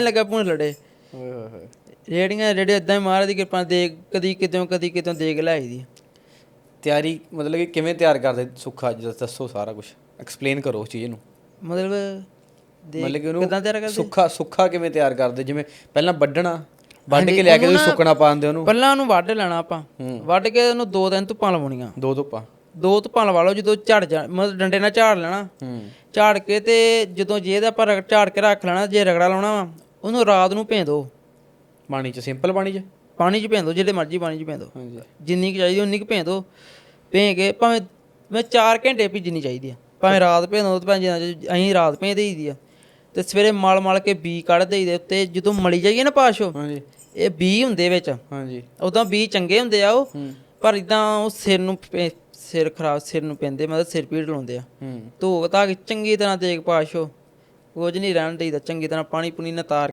ਨਹੀਂ ਲੱਗਾ ਭੂਣ ਲੜੇ। ਓਏ ਹੋਏ ਹੋਏ ਰੇੜੀਆਂ ਰੇੜੇ ਇਦਾਂ ਹੀ ਮਹਾਰਾਜ ਦੀ ਕਿਰਪਾ ਦੇ ਕਦੀ ਕਿਤੋਂ ਕਦੀ ਕਿਤੋਂ ਦੇਗ ਲਾਈ ਦੀ। ਤਿਆਰੀ ਮਤਲਬ ਕਿ ਕਿਵੇਂ ਤਿਆਰ ਕਰਦੇ ਸੁੱਖਾ ਦੱਸੋ ਸਾਰਾ ਕੁਝ ਐਕਸਪਲੇਨ ਕਰੋ ਉਸ ਚੀਜ਼ ਨੂੰ। ਮਤਲਬ ਦੇ ਮਤਲਬ ਕਿ ਉਹਨੂੰ ਕਿਦਾਂ ਤਿਆਰ ਕਰਦੇ? ਸੁੱਖਾ ਸੁੱਖਾ ਕਿਵੇਂ ਤਿਆਰ ਕਰਦੇ? ਜਿਵੇਂ ਪਹਿਲਾਂ ਵੱਢਣਾ ਵੱਢ ਕੇ ਲਿਆ ਕੇ ਤੁਸੀਂ ਸੁੱਕਣਾ ਪਾਉਂਦੇ ਉਹਨੂੰ। ਪਹਿਲਾਂ ਉਹਨੂੰ ਵੱਢ ਲੈਣਾ ਆਪਾਂ। ਵੱਢ ਕੇ ਉਹਨੂੰ ਦੋ ਦਿਨ ਧੁੱਪਾਂ ਲਵਾਉਣੀਆਂ। ਦੋ ਧੁੱਪਾਂ। ਦੋ ਧੁੱਪਾਂ ਲਵਾ ਲਓ ਜਦੋਂ ਝੜ ਜਾ ਮਤਲਬ ਡੰਡੇ ਨਾਲ ਝਾੜ ਲੈਣਾ। ਹੂੰ। ਝਾੜ ਕੇ ਤੇ ਜਦੋਂ ਜੇ ਇਹਦਾ ਆਪਾਂ ਝਾੜ ਕੇ ਰੱਖ ਲੈਣਾ ਜੇ ਰਗੜਾ ਲਾਉਣਾ ਵਾ ਉਹਨੂੰ ਰਾਤ ਨੂੰ ਭੇਂ ਦਿਓ ਪਾਣੀ 'ਚ ਸਿੰਪਲ ਪਾਣੀ 'ਚ? ਪਾਣੀ 'ਚ ਭੇਂ ਦਿਓ ਜਿਹੜੇ ਮਰਜ਼ੀ ਪਾਣੀ 'ਚ ਭੇਂ ਦਿਓ ਹਾਂਜੀ। ਜਿੰਨੀ ਕੁ ਚਾਹੀਦੀ ਉਨੀ ਕੁ ਭੇਂ ਦਿਓ ਭੇਂ ਕੇ ਭਾਵੇਂ ਮੈਂ 4 ਘੰਟੇ ਭੇਜਣੀ ਚਾਹੀਦੀ ਆ। ਭਾਵੇਂ ਰਾਤ ਭੇਂ ਦਿਓ ਤੇ ਭਾਵੇਂ ਜਿੰਨਾ ਅਸੀਂ ਰਾਤ ਭੇਂ ਦੇਈਦੀ ਆ। ਤੇ ਸਵੇਰੇ ਮਲ ਮਲ ਕੇ ਬੀ ਕੱਢ ਦੇਈਦੇ ਉੱਤੇ ਜਦੋਂ ਮਲੀ ਜਾਈਏ ਨਾ ਪਾਸ਼ੋ ਹਾਂਜੀ। ਇਹ ਬੀ ਹੁੰਦੇ ਵਿੱਚ। ਹਾਂਜੀ। ਉਦਾਂ ਬੀ ਚੰਗੇ ਹੁੰਦੇ ਆ ਉਹ ਪਰ ਇਦਾਂ ਉਹ ਸਿਰ ਨੂੰ ਸਿਰ ਖਰਾਬ ਸਿਰ ਨੂੰ ਪੈਂਦੇ ਮਤਲਬ ਸਿਰ ਪੀੜ ਲਾਉਂਦੇ ਆ। ਹੂੰ। ਧੋ ਧਾ ਕੇ ਚੰਗੀ ਤਰ੍ਹਾਂ ਦੇਖ ਪਾਸ਼ੋ। ਕੁਝ ਨਹੀਂ ਰਹਿਣ ਦੇਈਦਾ ਚੰਗੀ ਤਰ੍ਹਾਂ ਪਾਣੀ ਪੁਣੀ ਤਾਰ